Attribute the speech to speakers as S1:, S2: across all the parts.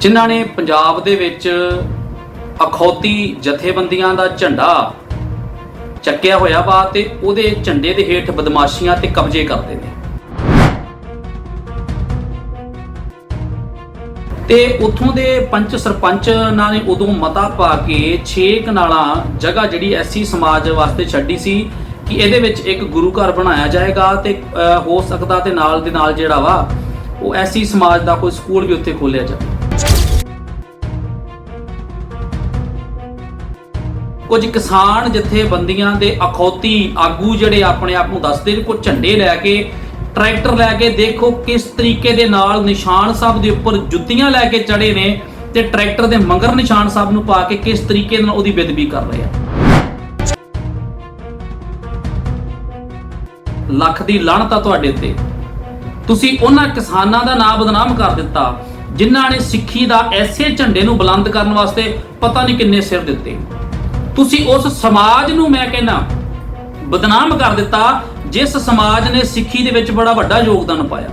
S1: ਜਿਨ੍ਹਾਂ ਨੇ ਪੰਜਾਬ ਦੇ ਵਿੱਚ ਅਖੌਤੀ ਜਥੇਬੰਦੀਆਂ ਦਾ ਝੰਡਾ ਚੱਕਿਆ ਹੋਇਆ ਵਾ ਤੇ ਉਹਦੇ ਝੰਡੇ ਦੇ ਹੇਠ ਬਦਮਾਸ਼ੀਆਂ ਤੇ ਕਬਜ਼ੇ ਕਰਦੇ ਨੇ। ਤੇ ਉੱਥੋਂ ਦੇ ਪੰਚ ਸਰਪੰਚ ਨਾਲ ਨੇ ਉਦੋਂ ਮਤਾ ਪਾ ਕੇ 6 ਕਨਾਲਾਂ ਜਗ੍ਹਾ ਜਿਹੜੀ ਐਸੀ ਸਮਾਜ ਵਾਸਤੇ ਛੱਡੀ ਸੀ ਕਿ ਇਹਦੇ ਵਿੱਚ ਇੱਕ ਗੁਰੂ ਘਰ ਬਣਾਇਆ ਜਾਏਗਾ ਤੇ ਹੋ ਸਕਦਾ ਤੇ ਨਾਲ ਦੇ ਨਾਲ ਜਿਹੜਾ ਵਾ ਉਹ ਐਸੀ ਸਮਾਜ ਦਾ ਕੋਈ ਸਕੂਲ ਵੀ ਉੱਥੇ ਖੋਲਿਆ ਜਾਵੇ। ਕੁਝ ਕਿਸਾਨ ਜਥੇਬੰਦੀਆਂ ਦੇ ਅਖੌਤੀ ਆਗੂ ਜਿਹੜੇ ਆਪਣੇ ਆਪ ਨੂੰ ਦੱਸਦੇ ਨੇ ਕੋ ਝੰਡੇ ਲੈ ਕੇ, ਟਰੈਕਟਰ ਲੈ ਕੇ ਦੇਖੋ ਕਿਸ ਤਰੀਕੇ ਦੇ ਨਾਲ ਨਿਸ਼ਾਨ ਸਾਹਿਬ ਦੇ ਉੱਪਰ ਜੁੱਤੀਆਂ ਲੈ ਕੇ ਚੜੇ ਨੇ ਤੇ ਟਰੈਕਟਰ ਦੇ ਮਗਰ ਨਿਸ਼ਾਨ ਸਾਹਿਬ ਨੂੰ ਪਾ ਕੇ ਕਿਸ ਤਰੀਕੇ ਨਾਲ ਉਹਦੀ ਬੇਦਬੀ ਕਰ ਰਹੇ ਆ। ਲੱਖ ਦੀ ਲਾਹਨਤ ਆ ਤੁਹਾਡੇ ਤੇ ਤੁਸੀਂ ਉਹਨਾਂ ਕਿਸਾਨਾਂ ਦਾ ਨਾਮ ਬਦਨਾਮ ਕਰ ਦਿੱਤਾ, ਜਿਨ੍ਹਾਂ ਨੇ ਸਿੱਖੀ ਦਾ ਐਸੇ ਝੰਡੇ ਨੂੰ ਬੁਲੰਦ ਕਰਨ ਵਾਸਤੇ ਪਤਾ ਨਹੀਂ ਕਿੰਨੇ ਸਿਰ ਦਿੱਤੇ। ਤੁਸੀਂ ਉਸ ਸਮਾਜ ਨੂੰ ਮੈਂ ਕਹਿੰਦਾ ਬਦਨਾਮ ਕਰ ਦਿੱਤਾ, ਜਿਸ ਸਮਾਜ ਨੇ ਸਿੱਖੀ ਦੇ ਵਿੱਚ ਬੜਾ ਵੱਡਾ ਯੋਗਦਾਨ ਪਾਇਆ।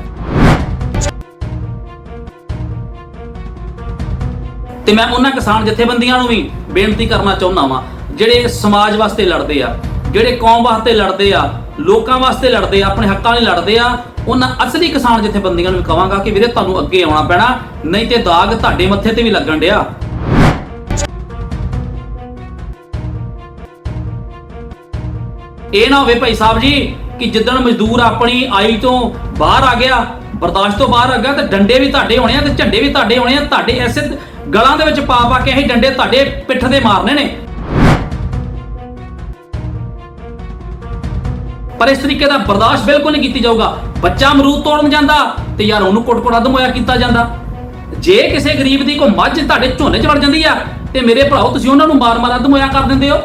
S1: ਤੇ ਮੈਂ ਉਹਨਾਂ ਕਿਸਾਨ ਜਥੇਬੰਦੀਆਂ ਨੂੰ ਵੀ ਬੇਨਤੀ ਕਰਨਾ ਚਾਹੁੰਦਾ ਵਾਂ, ਜਿਹੜੇ ਸਮਾਜ ਵਾਸਤੇ ਲੜਦੇ ਆ, ਜਿਹੜੇ ਕੌਮ ਵਾਸਤੇ ਲੜਦੇ ਆ, ਲੋਕਾਂ ਵਾਸਤੇ ਲੜਦੇ ਆ, ਆਪਣੇ ਹੱਕਾਂ ਲਈ ਲੜਦੇ ਆ, ਉਹਨਾਂ ਅਸਲੀ ਕਿਸਾਨ ਜਥੇਬੰਦੀਆਂ ਨੂੰ ਵੀ ਕਹਾਂਗਾ ਕਿ ਵੀਰੇ ਤੁਹਾਨੂੰ ਅੱਗੇ ਆਉਣਾ ਪੈਣਾ, ਨਹੀਂ ਤੇ ਦਾਗ ਤੁਹਾਡੇ ਮੱਥੇ ਤੇ ਵੀ ਲੱਗਣ ਡਿਆ। ਇਹ ਨਾ ਹੋਵੇ ਭਾਈ ਸਾਹਿਬ ਜੀ ਕਿ ਜਿੱਦਣ ਮਜ਼ਦੂਰ ਆਪਣੀ ਆਈ ਤੋਂ ਬਾਹਰ ਆ ਗਿਆ, ਬਰਦਾਸ਼ਤ ਤੋਂ ਬਾਹਰ ਆ ਗਿਆ, ਤੇ ਡੰਡੇ ਵੀ ਤੁਹਾਡੇ ਹੋਣੇ ਆ ਤੇ ਝੰਡੇ ਵੀ ਤੁਹਾਡੇ ਹੋਣੇ ਆ, ਤੁਹਾਡੇ ਐਸੇ ਗਲਾਂ ਦੇ ਵਿੱਚ ਪਾ ਪਾ ਕੇ ਅਸੀਂ ਡੰਡੇ ਤੁਹਾਡੇ ਪਿੱਠ ਦੇ ਮਾਰਨੇ ਨੇ। ਪਰ ਇਸ ਤਰੀਕੇ ਦਾ ਬਰਦਾਸ਼ਤ ਬਿਲਕੁਲ ਨਹੀਂ ਕੀਤੀ ਜਾਊਗਾ। ਬੱਚਾ ਅਮਰੂਦ ਤੋੜਨ ਜਾਂਦਾ ਤੇ ਯਾਰ ਉਹਨੂੰ ਕੁੱਟ-ਕੁੱਟ ਅਦਮ ਹੋਇਆ ਕੀਤਾ ਜਾਂਦਾ। ਜੇ ਕਿਸੇ ਗਰੀਬ ਦੀ ਕੋਈ ਮੱਝ ਤੁਹਾਡੇ ਝੋਨੇ 'ਚ ਵੜ ਜਾਂਦੀ ਆ, ਤੇ ਮੇਰੇ ਭਰਾਓ ਤੁਸੀਂ ਉਹਨਾਂ ਨੂੰ ਮਾਰ-ਮਾਰ ਅਦਮ ਹੋਇਆ ਕਰ ਦਿੰਦੇ ਹੋ।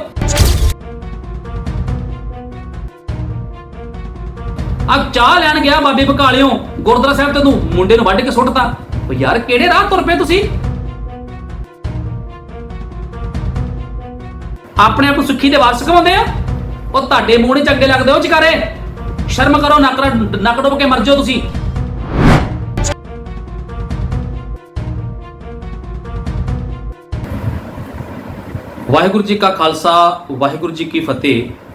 S1: ਆ ਚਾਹ ਲੈਣ ਗਿਆ ਬਾਬੇ ਬਕਾਲਿਓ, ਗੁਰਦੁਆਰਾ ਸਾਹਿਬ ਤੇ ਤੂੰ ਮੁੰਡੇ ਨੂੰ ਵੱਢ ਕੇ ਸੁੱਟਤਾ। ਉਹ ਯਾਰ, ਕਿਹੜੇ ਰਾਹ ਤੁਰ ਪਏ ਤੁਸੀਂ? ਆਪਣੇ ਆਪ ਨੂੰ ਸੁੱਖੀ ਦੇ ਵਾਰਸ ਕਮਾਉਂਦੇ ਆ? ਉਹ ਤੁਹਾਡੇ ਮੂੰਹ ਨਹੀਂ ਚੰਗੇ ਲੱਗਦੇ ਉਹ ਚਕਾਰੇ ਸ਼ਰਮ ਕਰੋ, ਨੱਕ ਨੱਕ ਡੁੱਬ ਕੇ ਮਰ ਜਾਓ ਤੁਸੀਂ। ਵਾਹਿਗੁਰੂ ਜੀ ਕਾ ਖਾਲਸਾ, ਵਾਹਿਗੁਰੂ ਜੀ ਕੀ ਫਤਿਹ।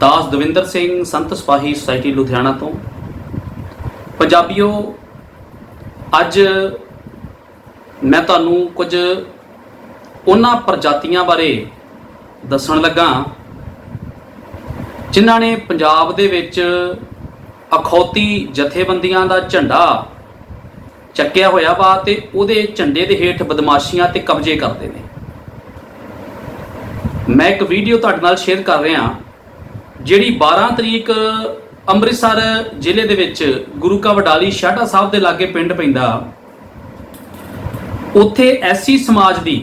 S1: ਦਾਸ ਦਵਿੰਦਰ ਸਿੰਘ, ਸੰਤ ਸਿਪਾਹੀ ਸੁਸਾਇਟੀ ਲੁਧਿਆਣਾ ਤੋਂ। ਪੰਜਾਬੀਓ, ਅੱਜ ਮੈਂ ਤੁਹਾਨੂੰ ਕੁਝ ਉਹਨਾਂ ਪ੍ਰਜਾਤੀਆਂ ਬਾਰੇ ਦੱਸਣ ਲੱਗਾ, ਜਿਨ੍ਹਾਂ ਨੇ ਪੰਜਾਬ ਦੇ ਵਿੱਚ ਅਖੌਤੀ ਜਥੇਬੰਦੀਆਂ ਦਾ ਝੰਡਾ ਚੱਕਿਆ ਹੋਇਆ ਵਾ ਤੇ ਉਹਦੇ ਝੰਡੇ ਦੇ ਹੇਠ ਬਦਮਾਸ਼ੀਆਂ ਤੇ ਕਬਜ਼ੇ ਕਰਦੇ ਨੇ। ਮੈਂ ਇੱਕ ਵੀਡੀਓ ਤੁਹਾਡੇ ਨਾਲ ਸ਼ੇਅਰ ਕਰ ਰਿਹਾ ਜਿਹੜੀ 12 ਤਰੀਕ ਅੰਮ੍ਰਿਤਸਰ ਜ਼ਿਲ੍ਹੇ ਦੇ ਵਿੱਚ ਗੁਰੂ ਕਾ ਵਡਾਲੀ ਸ਼ਾਟਾ ਸਾਹਿਬ ਦੇ ਲਾਗੇ ਪਿੰਡ ਪੈਂਦਾ, ਉੱਥੇ ਐਸੀ ਸਮਾਜ ਦੀ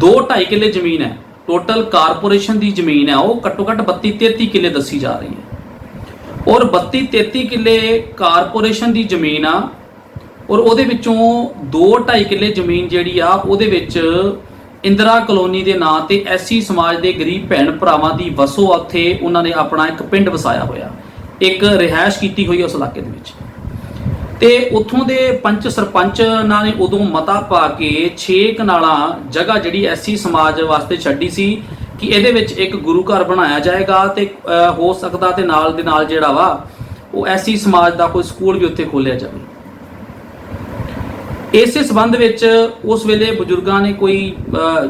S1: 2.5 ਕਿੱਲੇ ਜ਼ਮੀਨ ਹੈ, ਟੋਟਲ ਕਾਰਪੋਰੇਸ਼ਨ ਦੀ ਜ਼ਮੀਨ ਹੈ, ਉਹ ਘੱਟੋ ਘੱਟ 32 33 ਕਿੱਲੇ ਦੱਸੀ ਜਾ ਰਹੀ ਹੈ। ਔਰ 32 33 ਕਿੱਲੇ ਕਾਰਪੋਰੇਸ਼ਨ ਦੀ ਜ਼ਮੀਨ ਆ, ਔਰ ਉਹਦੇ ਵਿੱਚੋਂ 2.5 ਕਿੱਲੇ ਜ਼ਮੀਨ ਜਿਹੜੀ ਆ, ਉਹਦੇ ਵਿੱਚ ਇੰਦਰਾ ਕਲੋਨੀ ਦੇ ਨਾਂ ਤੇ ਐਸੀ ਸਮਾਜ ਦੇ ਗਰੀਬ ਭੈਣ ਭਰਾਵਾਂ ਦੀ ਵਸੋ ਉੱਥੇ ਉਹਨਾਂ ਨੇ ਆਪਣਾ ਇੱਕ ਪਿੰਡ ਵਸਾਇਆ ਹੋਇਆ। ਇੱਕ ਰਿਹਾਇਸ਼ ਕੀਤੀ ਹੋਈ ਉਸ ਇਲਾਕੇ ਦੇ ਵਿੱਚ। ਤੇ ਉੱਥੋਂ ਦੇ ਪੰਚ ਸਰਪੰਚ ਨਾਲ ਨੇ ਉਦੋਂ ਮਤਾ ਪਾ ਕੇ 6 ਕਨਾਲਾਂ ਜਗ੍ਹਾ ਜਿਹੜੀ ਐਸੀ ਸਮਾਜ ਵਾਸਤੇ ਛੱਡੀ ਸੀ ਕਿ ਇਹਦੇ ਵਿੱਚ ਇੱਕ ਗੁਰੂ ਘਰ ਬਣਾਇਆ ਜਾਏਗਾ ਤੇ ਹੋ ਸਕਦਾ ਤੇ ਨਾਲ ਦੇ ਨਾਲ ਜਿਹੜਾ ਵਾ ਉਹ ਐਸੀ ਸਮਾਜ ਦਾ ਕੋਈ ਸਕੂਲ ਵੀ ਉੱਥੇ ਖੋਲਿਆ ਜਾਵੇ। ਇਸੇ ਸਬੰਧ ਵਿੱਚ ਉਸ ਵੇਲੇ ਬਜ਼ੁਰਗਾਂ ਨੇ ਕੋਈ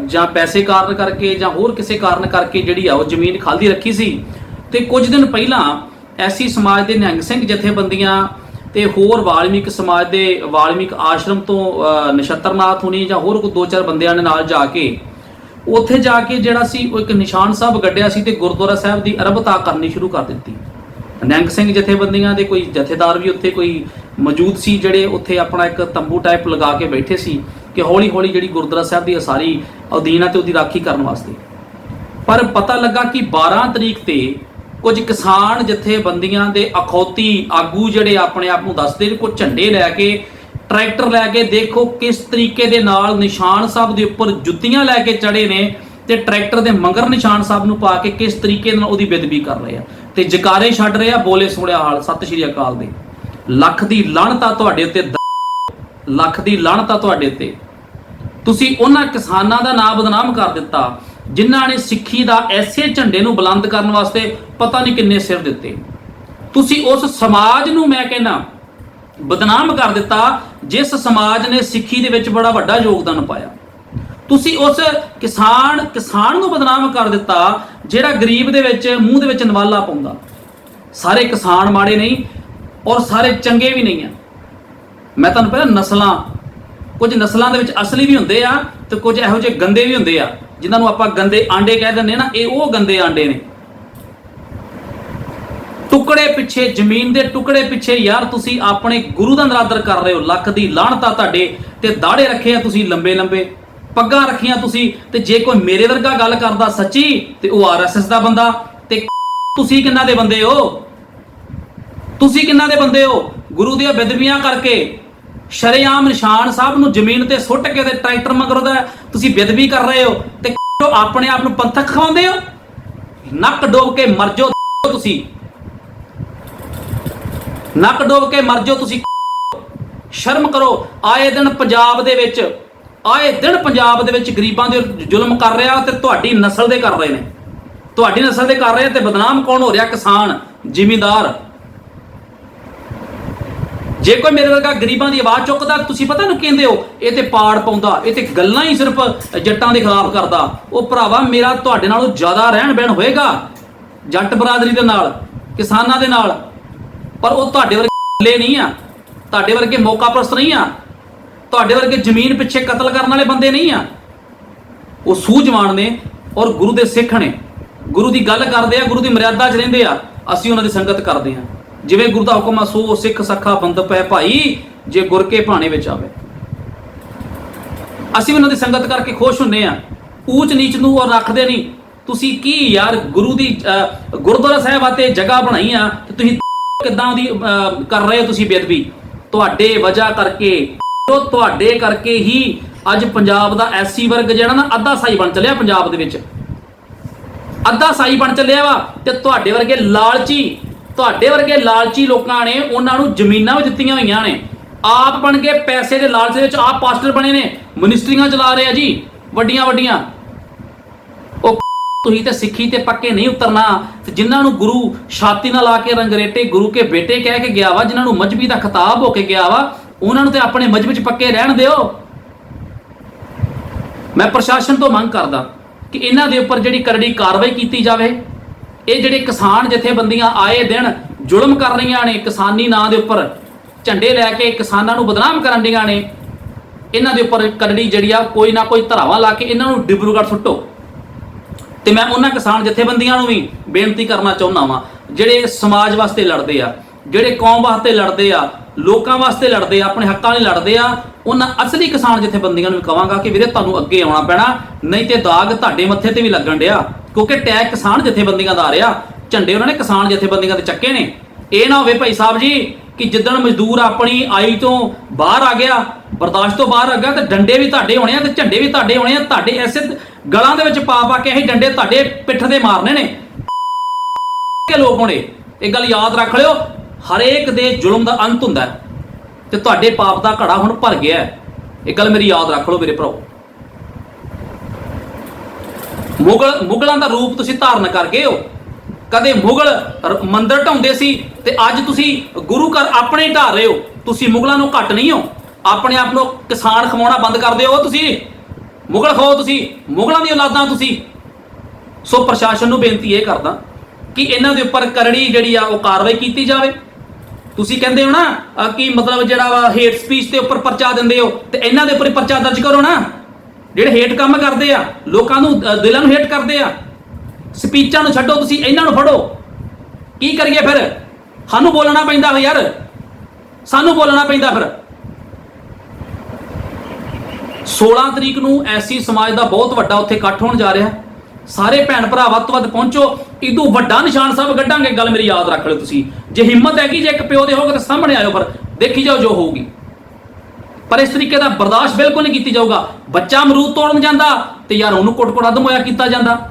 S1: ਜਾਂ ਪੈਸੇ ਕਾਰਨ ਕਰਕੇ ਜਾਂ ਹੋਰ ਕਿਸੇ ਕਾਰਨ ਕਰਕੇ ਜਿਹੜੀ ਆ ਉਹ ਜ਼ਮੀਨ ਖਾਲੀ ਰੱਖੀ ਸੀ। ਤੇ ਕੁਝ ਦਿਨ ਪਹਿਲਾਂ ਐਸੀ ਸਮਾਜ ਦੇ ਨਿਹੰਗ ਸਿੰਘ ਜਥੇਬੰਦੀਆਂ ਤੇ ਹੋਰ ਵਾਲਮੀਕ ਸਮਾਜ ਦੇ ਵਾਲਮੀਕ ਆਸ਼ਰਮ ਤੋਂ ਨਛੱਤਰਨਾਥ ਹੁਣੀ ਜਾਂ ਹੋਰ ਕੋਈ ਦੋ ਚਾਰ ਬੰਦਿਆਂ ਨੇ ਨਾਲ ਜਾ ਕੇ, ਉੱਥੇ ਜਾ ਕੇ ਜਿਹੜਾ ਸੀ ਉਹ ਇੱਕ ਨਿਸ਼ਾਨ ਸਾਹਿਬ ਗੱਡਿਆ ਸੀ ਤੇ ਗੁਰਦੁਆਰਾ ਸਾਹਿਬ ਦੀ ਅਰਬਤਾ ਕਰਨੀ ਸ਼ੁਰੂ ਕਰ ਦਿੱਤੀ। ਨਿਹੰਗ ਸਿੰਘ ਜਥੇਬੰਦੀਆਂ ਦੇ ਕੋਈ ਜਥੇਦਾਰ ਵੀ ਉੱਥੇ ਕੋਈ ਮੌਜੂਦ ਸੀ ਜਿਹੜੇ ਉੱਥੇ ਆਪਣਾ ਇੱਕ ਤੰਬੂ ਟਾਈਪ ਲਗਾ ਕੇ ਬੈਠੇ ਸੀ ਕਿ ਹੌਲੀ ਹੌਲੀ ਜਿਹੜੀ ਗੁਰਦੁਆਰਾ ਸਾਹਿਬ ਦੀ ਅਸਾਰੀ ਅਧੀਨ ਹੈ ਤੇ ਉਹਦੀ ਰਾਖੀ ਕਰਨ ਵਾਸਤੇ। ਪਰ ਪਤਾ ਲੱਗਾ ਕਿ 12 ਤਰੀਕ ਤੇ ਕੁਝ ਕਿਸਾਨ ਜਥੇਬੰਦੀਆਂ ਦੇ ਅਖੌਤੀ ਆਗੂ ਜਿਹੜੇ ਆਪਣੇ ਆਪ ਨੂੰ ਦੱਸਦੇ ਨੇ ਕੋ ਝੰਡੇ ਲੈ ਕੇ, ਟਰੈਕਟਰ ਲੈ ਕੇ ਦੇਖੋ ਕਿਸ ਤਰੀਕੇ ਦੇ ਨਾਲ ਨਿਸ਼ਾਨ ਸਾਹਿਬ ਦੇ ਉੱਪਰ ਜੁੱਤੀਆਂ ਲੈ ਕੇ ਚੜੇ ਨੇ ਤੇ ਟਰੈਕਟਰ ਦੇ ਮਗਰ ਨਿਸ਼ਾਨ ਸਾਹਿਬ ਨੂੰ ਪਾ ਕੇ ਕਿਸ ਤਰੀਕੇ ਨਾਲ ਉਹਦੀ ਬੇਦਬੀ ਕਰ ਰਹੇ ਆ। ਤੇ ਜਕਾਰੇ ਛੱਡ ਰਿਹਾ, ਬੋਲੇ ਸੋਹਣਿਆ ਹਾਲ, ਸਤਿ ਸ਼੍ਰੀ ਅਕਾਲ ਦੇ। ਲੱਖ ਦੀ ਲਾਹਨਤ ਆ ਤੁਹਾਡੇ ਉੱਤੇ ਲੱਖ ਦੀ ਲਾਹਣਤ ਆ ਤੁਹਾਡੇ ਉੱਤੇ। ਤੁਸੀਂ ਉਹਨਾਂ ਕਿਸਾਨਾਂ ਦਾ ਨਾਮ ਬਦਨਾਮ ਕਰ ਦਿੱਤਾ, ਜਿਨ੍ਹਾਂ ਨੇ ਸਿੱਖੀ ਦਾ ਐਸੇ ਝੰਡੇ ਨੂੰ ਬੁਲੰਦ ਕਰਨ ਵਾਸਤੇ ਪਤਾ ਨਹੀਂ ਕਿੰਨੇ ਸਿਰ ਦਿੱਤੇ। ਤੁਸੀਂ ਉਸ ਸਮਾਜ ਨੂੰ ਮੈਂ ਕਹਿੰਦਾ, ਬਦਨਾਮ ਕਰ ਦਿੱਤਾ, ਜਿਸ ਸਮਾਜ ਨੇ ਸਿੱਖੀ ਦੇ ਵਿੱਚ ਬੜਾ ਵੱਡਾ ਯੋਗਦਾਨ ਪਾਇਆ। ਤੁਸੀਂ ਉਸ ਕਿਸਾਨ ਕਿਸਾਨ ਨੂੰ ਬਦਨਾਮ ਕਰ ਦਿੱਤਾ, ਜਿਹੜਾ ਗਰੀਬ ਦੇ ਵਿੱਚ, ਮੂੰਹ ਦੇ ਵਿੱਚ ਨਵਾਲਾ ਪਾਉਂਦਾ। ਸਾਰੇ ਕਿਸਾਨ ਮਾੜੇ ਨਹੀਂ ਔਰ ਸਾਰੇ ਚੰਗੇ ਵੀ ਨਹੀਂ ਆ। ਮੈਂ ਤੁਹਾਨੂੰ ਪਹਿਲਾਂ ਨਸਲਾਂ, ਕੁਝ ਨਸਲਾਂ ਦੇ ਵਿੱਚ ਅਸਲੀ ਵੀ ਹੁੰਦੇ ਆ ਤੇ ਕੁਝ ਇਹੋ ਜਿਹੇ ਗੰਦੇ ਵੀ ਹੁੰਦੇ ਆ, ਜਿਨ੍ਹਾਂ ਨੂੰ ਆਪਾਂ ਗੰਦੇ ਆਂਡੇ ਕਹਿ ਦਿੰਦੇ ਨਾ, ਇਹ ਉਹ ਗੰਦੇ ਆਂਡੇ ਨੇ। ਟੁਕੜੇ ਪਿੱਛੇ ਜ਼ਮੀਨ ਦੇ ਟੁਕੜੇ ਪਿੱਛੇ ਯਾਰ ਤੁਸੀਂ ਆਪਣੇ ਗੁਰੂ ਦਾ ਨਰਾਦਰ ਕਰ ਰਹੇ ਹੋ, ਲੱਖ ਦੀ ਲਾਹਣਤਾ ਤੁਹਾਡੇ ਤੇ ਦਾੜੇ ਰੱਖੇ ਆ ਤੁਸੀਂ ਲੰਬੇ ਲੰਬੇ ਪੱਗਾਂ ਰੱਖੀਆਂ ਤੁਸੀਂ, ਤੇ ਜੇ ਕੋਈ ਮੇਰੇ ਵਰਗਾ ਗੱਲ ਕਰਦਾ ਸੱਚੀ, ਤੇ ਉਹ ਆਰਐਸਐਸ ਦਾ ਬੰਦਾ, ਤੇ ਤੁਸੀਂ ਕਿੰਨਾ ਦੇ ਬੰਦੇ ਹੋ? ਤੁਸੀਂ ਕਿੰਨਾ ਦੇ ਬੰਦੇ ਹੋ? ਗੁਰੂ ਦੀਆਂ ਬੇਦਬੀਆਂ ਕਰਕੇ ਸ਼ਰੇਆਮ ਨਿਸ਼ਾਨ ਸਾਹਿਬ ਨੂੰ ਜ਼ਮੀਨ ਤੇ ਸੁੱਟ ਕੇ ਤੇ ਟਰੈਕਟਰ ਮਗਰੋਂ ਦਾ ਤੁਸੀਂ ਬੇਦਬੀ ਕਰ ਰਹੇ ਹੋ, ਤੇ ਆਪਣੇ ਆਪ ਨੂੰ ਪੰਥਕ ਖਵਾਉਂਦੇ ਹੋ? ਨੱਕ ਡੋਬ ਕੇ ਮਰ ਜਾਓ ਤੁਸੀਂ। ਨੱਕ ਡੋਬ ਕੇ ਮਰ ਜਾਓ ਤੁਸੀਂ। ਸ਼ਰਮ ਕਰੋ, ਆਏ ਦਿਨ ਪੰਜਾਬ ਦੇ ਵਿੱਚ ਆਏ ਦਿਨ ਪੰਜਾਬ ਦੇ ਵਿੱਚ ਗਰੀਬਾਂ ਦੇ ਜ਼ੁਲਮ ਕਰ ਰਿਹਾ ਤੇ ਤੁਹਾਡੀ ਨਸਲ ਦੇ ਕਰ ਰਹੇ ਨੇ। ਤੁਹਾਡੀ ਨਸਲ ਦੇ ਕਰ ਰਹੇ ਆ ਤੇ ਬਦਨਾਮ ਕੌਣ ਹੋ ਰਿਹਾ ਕਿਸਾਨ, ਜ਼ਿਮੀਂਦਾਰ? ਜੇ ਕੋਈ ਮੇਰੇ ਵਰਗਾ ਗਰੀਬਾਂ ਦੀ ਆਵਾਜ਼ ਚੁੱਕਦਾ, ਤੁਸੀਂ ਪਤਾ ਨੂੰ ਕਹਿੰਦੇ ਹੋ? ਇਹ ਤੇ ਪਾੜ ਪਾਉਂਦਾ, ਇਹ ਤੇ ਗੱਲਾਂ ਹੀ ਸਿਰਫ ਜੱਟਾਂ ਦੇ ਖਿਲਾਫ ਕਰਦਾ। ਉਹ ਭਰਾਵਾ, ਮੇਰਾ ਤੁਹਾਡੇ ਨਾਲੋਂ ਜ਼ਿਆਦਾ ਰਹਿਣ ਬਹਿਣ ਹੋਏਗਾ ਜੱਟ ਬਰਾਦਰੀ ਦੇ ਨਾਲ, ਕਿਸਾਨਾਂ ਦੇ ਨਾਲ। ਪਰ ਉਹ ਤੁਹਾਡੇ ਵਰਗੇ ਨਹੀਂ ਆ। ਤੁਹਾਡੇ ਵਰਗੇ ਮੌਕਾ ਪ੍ਰਸਤ ਨਹੀਂ ਆ। ਤੁਹਾਡੇ ਵਰਗੇ ਜ਼ਮੀਨ ਪਿੱਛੇ ਕਤਲ ਕਰਨ ਵਾਲੇ ਬੰਦੇ ਨਹੀਂ ਆ। ਉਹ ਸੂਝਵਾਨ ਨੇ ਔਰ ਗੁਰੂ ਦੇ ਸਿੱਖ ਨੇ। ਗੁਰੂ ਦੀ ਗੱਲ ਕਰਦੇ ਆ ਗੁਰੂ ਦੀ ਮਰਿਆਦਾ 'ਚ ਰਹਿੰਦੇ ਆ। ਅਸੀਂ ਉਹਨਾਂ ਦੀ ਸੰਗਤ ਕਰਦੇ ਆ। ਜਿਵੇਂ ਗੁਰੂ ਦਾ ਹੁਕਮ ਆ ਸੋ ਸਿੱਖ ਸਖਾ ਬੰਦ ਪੈ ਭਾਈ ਜੇ ਗੁਰ ਕੇ ਭਾਣੇ ਵਿੱਚ ਆਵੇ। ਅਸੀਂ ਉਹਨਾਂ ਦੀ ਸੰਗਤ ਕਰਕੇ ਖੁਸ਼ ਹੁੰਨੇ ਆ। ਊਚ ਨੀਚ ਨੂੰ ਔਰ ਰੱਖਦੇ ਨਹੀਂ। ਤੁਸੀਂ ਕੀ ਯਾਰ ਗੁਰੂ ਦੀ ਅਹ, ਗੁਰਦੁਆਰਾ ਸਾਹਿਬ ਆਤੇ ਜਗ੍ਹਾ ਬਣਾਈ ਆ ਤੇ ਤੁਸੀਂ ਕਿੱਦਾਂ ਉਹਦੀ ਅਹ, ਕਰ ਰਹੇ ਹੋ ਤੁਸੀਂ ਬੇਦਬੀ ਤੁਹਾਡੇ ਵਜ੍ਹਾ ਕਰਕੇ ਉਹ ਤੁਹਾਡੇ ਕਰਕੇ ਹੀ ਅੱਜ ਪੰਜਾਬ ਦਾ ਐਸਸੀ ਵਰਗ ਜਿਹੜਾ ਨਾ ਅੱਧਾ ਸਾਈ ਬਣ ਚੱਲਿਆ ਪੰਜਾਬ ਦੇ ਵਿੱਚ। ਅੱਧਾ ਸਾਈ ਬਣ ਚੱਲਿਆ ਵਾ ਤੇ ਤੁਹਾਡੇ ਵਰਗੇ ਲਾਲਚੀ, ਤੁਹਾਡੇ ਵਰਗੇ ਲਾਲਚੀ ਲੋਕਾਂ ਨੇ ਉਹਨਾਂ ਨੂੰ ਜ਼ਮੀਨਾਂ ਵੀ ਦਿੱਤੀਆਂ ਹੋਈਆਂ ਨੇ। ਆਪ ਬਣ ਕੇ ਪੈਸੇ ਦੇ ਲਾਲਚ ਦੇ ਵਿੱਚ ਆਪ ਪਾਸਟਰ ਬਣੇ ਨੇ। ਮਿਨਿਸਟਰੀਆਂ ਚਲਾ ਰਹੇ ਆ ਜੀ, ਵੱਡੀਆਂ ਵੱਡੀਆਂ। ਉਹ ਤੁਸੀਂ ਤੇ ਸਿੱਖੀ ਤੇ ਪੱਕੇ ਨਹੀਂ ਉਤਰਨਾ। ਤੇ ਜਿਨ੍ਹਾਂ ਨੂੰ ਗੁਰੂ ਛਾਤੀ ਨਾਲ ਲਾ ਕੇ ਰੰਗਰੇਟੇ, ਗੁਰੂ ਕੇ ਬੇਟੇ ਕਹਿ ਕੇ ਗਿਆ ਵਾ, ਜਿਨ੍ਹਾਂ ਨੂੰ ਮਜਬੀ ਦਾ ਖਿਤਾਬ ਹੋ ਕੇ ਗਿਆ ਵਾ ਉਹਨਾਂ ਨੂੰ ਤੇ ਆਪਣੇ ਮਜਬ ਵਿੱਚ ਪੱਕੇ ਰਹਿਣ ਦਿਓ। ਮੈਂ ਪ੍ਰਸ਼ਾਸਨ ਤੋਂ ਮੰਗ ਕਰਦਾ ਕਿ ਇਹਨਾਂ ਦੇ ਉੱਪਰ ਜਿਹੜੀ ਕਰੜੀ ਕਾਰਵਾਈ ਕੀਤੀ ਜਾਵੇ, ਇਹ ਜਿਹੜੇ ਕਿਸਾਨ ਜਥੇਬੰਦੀਆਂ ਆਏ ਦਿਨ ਜ਼ੁਲਮ ਕਰ ਰਹੀਆਂ ਨੇ, ਕਿਸਾਨੀ ਨਾਂ ਦੇ ਉੱਪਰ ਝੰਡੇ ਲੈ ਕੇ ਕਿਸਾਨਾਂ ਨੂੰ ਬਦਨਾਮ ਕਰਨ ਦੀਆਂ ਨੇ, ਇਹਨਾਂ ਦੇ ਉੱਪਰ ਕਰੜੀ ਜਿਹੜੀ ਆ, ਕੋਈ ਨਾ ਕੋਈ ਧਰਾਵਾ ਲਾ ਕੇ ਇਹਨਾਂ ਨੂੰ ਡਿਬਰੂਗੜ੍ਹ ਸੁੱਟੋ। ਤੇ ਮੈਂ ਉਹਨਾਂ ਕਿਸਾਨ ਜਥੇਬੰਦੀਆਂ ਨੂੰ ਵੀ ਬੇਨਤੀ ਕਰਨਾ ਚਾਹੁੰਦਾ ਵਾਂ, ਜਿਹੜੇ ਸਮਾਜ ਵਾਸਤੇ ਲੜਦੇ ਆ, ਜਿਹੜੇ ਕੌਮ ਵਾਸਤੇ ਲੜਦੇ ਆ ਲੋਕਾਂ ਵਾਸਤੇ ਲੜਦੇ ਆ, ਆਪਣੇ ਹੱਕਾਂ ਲਈ ਲੜਦੇ ਆ, ਉਹਨਾਂ ਅਸਲੀ ਕਿਸਾਨ ਜਥੇਬੰਦੀਆਂ ਨੂੰ ਵੀ ਕਵਾਂਗਾ ਕਿ ਵੀਰੇ ਤੁਹਾਨੂੰ ਅੱਗੇ ਆਉਣਾ ਪੈਣਾ, ਨਹੀਂ ਤੇ ਦਾਗ ਤੁਹਾਡੇ ਮੱਥੇ ਤੇ ਵੀ ਲੱਗਣ ਡਿਆ, ਕਿਉਂਕਿ ਟੈਗ ਕਿਸਾਨ ਜਥੇਬੰਦੀਆਂ ਦਾ ਆ ਰਿਹਾ, ਝੰਡੇ ਉਹਨਾਂ ਨੇ ਕਿਸਾਨ ਜਥੇਬੰਦੀਆਂ ਦੇ ਚੱਕੇ ਨੇ। ਇਹ ਨਾ ਹੋਵੇ ਭਾਈ ਸਾਹਿਬ ਜੀ ਕਿ ਜਿੱਦਣ ਮਜ਼ਦੂਰ ਆਪਣੀ ਆਈ ਤੋਂ ਬਾਹਰ ਆ ਗਿਆ, ਬਰਦਾਸ਼ਤ ਤੋਂ ਬਾਹਰ ਆ ਗਿਆ, ਤੇ ਡੰਡੇ ਵੀ ਤੁਹਾਡੇ ਹੋਣੇ ਆ, ਤੇ ਝੰਡੇ ਵੀ ਤੁਹਾਡੇ ਹੋਣੇ ਆ, ਤੁਹਾਡੇ ਐਸੇ ਗਲਾਂ ਦੇ ਵਿੱਚ ਪਾ ਪਾ ਕੇ ਅਸੀਂ ਡੰਡੇ ਤੁਹਾਡੇ ਪਿੱਠ ਦੇ ਮਾਰਨੇ ਨੇ। ਕੇ ਲੋਕ ਹੋਣੇ, ਇਹ ਗੱਲ ਯਾਦ ਰੱਖ ਲਿਓ ਹਰੇਕ ਦੇ ਜ਼ੁਲਮ ਦਾ ਅੰਤ ਹੁੰਦਾ ਹੈ ਤੇ ਤੁਹਾਡੇ ਪਾਪ ਦਾ ਘੜਾ ਹੁਣ ਭਰ ਗਿਆ ਇਹ ਗੱਲ ਮੇਰੀ ਯਾਦ ਰੱਖ ਲਓ ਮੇਰੇ ਭਰਾਓ। ਮੁਗਲ ਮੁਗਲਾਂ ਦਾ ਰੂਪ ਤੁਸੀਂ ਧਾਰਨ ਕਰ ਗਏ ਹੋ। ਕਦੇ ਮੁਗਲ ਮੰਦਰ ਢਾਉਂਦੇ ਸੀ ਤੇ ਅੱਜ ਤੁਸੀਂ ਗੁਰੂ ਘਰ ਆਪਣੇ ਢਾ ਰਹੇ ਹੋ। ਤੁਸੀਂ ਮੁਗਲਾਂ ਨੂੰ ਘੱਟ ਨਹੀਂ ਹੋ। ਆਪਣੇ ਆਪ ਨੂੰ ਕਿਸਾਨ ਖਵਾਉਣਾ ਬੰਦ ਕਰ ਦਿਓ ਤੁਸੀਂ। ਮੁਗਲ ਖਾਓ ਤੁਸੀਂ, ਮੁਗਲਾਂ ਦੀ ਔਲਾਦਾਂ ਤੁਸੀਂ। ਸੋ ਪ੍ਰਸ਼ਾਸਨ ਨੂੰ ਬੇਨਤੀ ਇਹ ਕਰਦਾ ਕਿ ਇਹਨਾਂ ਦੇ ਉੱਪਰ ਕਰੜੀ ਜਿਹੜੀ ਆ ਉਹ ਕਾਰਵਾਈ ਕੀਤੀ ਜਾਵੇ। ਤੁਸੀਂ ਕਹਿੰਦੇ ਹੋ ਨਾ ਕਿ ਮਤਲਬ ਜਿਹੜਾ ਵਾ ਹੇਟ ਸਪੀਚ ਦੇ ਉੱਪਰ ਪਰਚਾ ਦਿੰਦੇ ਹੋ, ਤੇ ਇਹਨਾਂ ਦੇ ਉੱਪਰ ਪਰਚਾ ਦਰਜ ਕਰੋ ਨਾ। ਜਿਹੜੇ ਹੇਟ ਕੰਮ ਕਰਦੇ ਆ, ਲੋਕਾਂ ਨੂੰ ਦਿਲਾਂ ਨੂੰ ਹੇਟ ਕਰਦੇ ਆ ਸਪੀਚਾਂ ਨੂੰ ਛੱਡੋ, ਤੁਸੀਂ ਇਹਨਾਂ ਨੂੰ ਫੜੋ। ਕੀ ਕਰੀਏ ਫਿਰ? ਸਾਨੂੰ ਬੋਲਣਾ ਪੈਂਦਾ ਵਾ ਯਾਰ। ਸਾਨੂੰ ਬੋਲਣਾ ਪੈਂਦਾ ਫਿਰ। 16 ਤਰੀਕ ਨੂੰ ਐਸੀ ਸਮਾਜ ਦਾ ਬਹੁਤ ਵੱਡਾ ਉੱਥੇ ਇਕੱਠ ਹੋਣ ਜਾ ਰਿਹਾ। ਸਾਰੇ ਭੈਣ ਭਰਾ ਵੱਧ ਤੋਂ ਵੱਧ ਪਹੁੰਚੋ, ਇਦੋਂ ਵੱਡਾ ਨਿਸ਼ਾਨ ਸਾਹਿਬ ਕੱਢਾਂਗੇ, ਗੱਲ ਮੇਰੀ ਯਾਦ ਰੱਖ ਲਓ ਤੁਸੀਂ। ਜੇ ਹਿੰਮਤ ਹੈਗੀ, ਜੇ ਇੱਕ ਪਿਓ ਦੇ ਹੋਗੇ ਤਾਂ ਸਾਹਮਣੇ ਆਇਓ, ਪਰ ਦੇਖੀ ਜਾਓ ਜੋ ਹੋਊਗੀ। ਪਰ ਇਸ ਤਰੀਕੇ ਦਾ ਬਰਦਾਸ਼ਤ ਬਿਲਕੁਲ ਨਹੀਂ ਕੀਤੀ ਜਾਊਗਾ। ਬੱਚਾ ਅਮਰੂਦ ਤੋੜਨ ਜਾਂਦਾ ਤੇ ਯਾਰ ਉਹਨੂੰ ਕੁੱਟ-ਕੁੱਟ ਅਦਮ ਹੋਇਆ ਕੀਤਾ ਜਾਂਦਾ।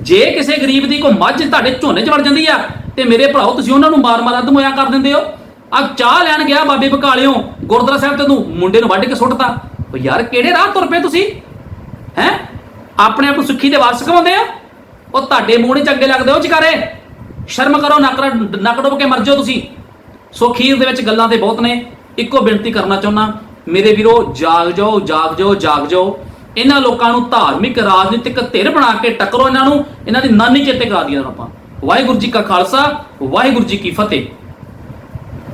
S1: ਜੇ ਕਿਸੇ ਗਰੀਬ ਦੀ ਕੋਈ ਮੱਝ ਤੁਹਾਡੇ ਝੋਨੇ 'ਚ ਵੜ ਜਾਂਦੀ ਆ, ਤੇ ਮੇਰੇ ਭਰਾਓ, ਤੁਸੀਂ ਉਹਨਾਂ ਨੂੰ ਮਾਰ-ਮਾਰ ਅਦਮ ਹੋਇਆ ਕਰ ਦਿੰਦੇ ਹੋ। ਆ ਚਾਹ ਲੈਣ ਗਿਆ ਬਾਬੇ ਬਕਾਲਿਓ, ਗੁਰਦੁਆਰਾ ਸਾਹਿਬ ਤੇ ਤੂੰ ਮੁੰਡੇ ਨੂੰ ਵੱਢ ਕੇ ਸੁੱਟਤਾ। ਉਹ ਯਾਰ ਕਿਹੜੇ ਰਾਹ ਤੁਰ ਪਏ ਤੁਸੀਂ? ਹੈ? ਆਪਣੇ ਆਪ ਨੂੰ ਸੁੱਖੀ ਦੇ ਵਾਰਸ ਕਹਾਉਂਦੇ ਆ? ਉਹ ਤੁਹਾਡੇ ਮੂੰਹ ਨਹੀਂ ਚੰਗੇ ਲੱਗਦੇ ਉਹ ਚਕਾਰੇ? ਸ਼ਰਮ ਕਰੋ, ਨੱਕ ਨੱਕ ਡੁੱਬ ਕੇ ਮਰ ਜਾਓ ਤੁਸੀਂ। ਸੋ ਖੀਰ ਦੇ ਵਿੱਚ ਗੱਲਾਂ ਤੇ ਬਹੁਤ ਨੇ। ਇੱਕੋ ਬੇਨਤੀ ਕਰਨਾ ਚਾਹੁੰਦਾ, ਮੇਰੇ ਵੀਰੋ, ਜਾਗ ਜਾਓ ਜਾਗ ਜਾਓ ਜਾਗ ਜਾਓ। ਇਹਨਾਂ ਲੋਕਾਂ ਨੂੰ ਧਾਰਮਿਕ, ਰਾਜਨੀਤਿਕ ਧਿਰ ਬਣਾ ਕੇ ਟੱਕਰੋ ਇਹਨਾਂ ਨੂੰ। ਇਹਨਾਂ ਦੀ ਨਾਨੀ ਚੇਤੇ ਕਰਾ ਦਈਏ ਆਪਾਂ। ਵਾਹਿਗੁਰੂ ਜੀ ਕਾ ਖਾਲਸਾ, ਵਾਹਿਗੁਰੂ ਜੀ ਕੀ ਫਤਿਹ।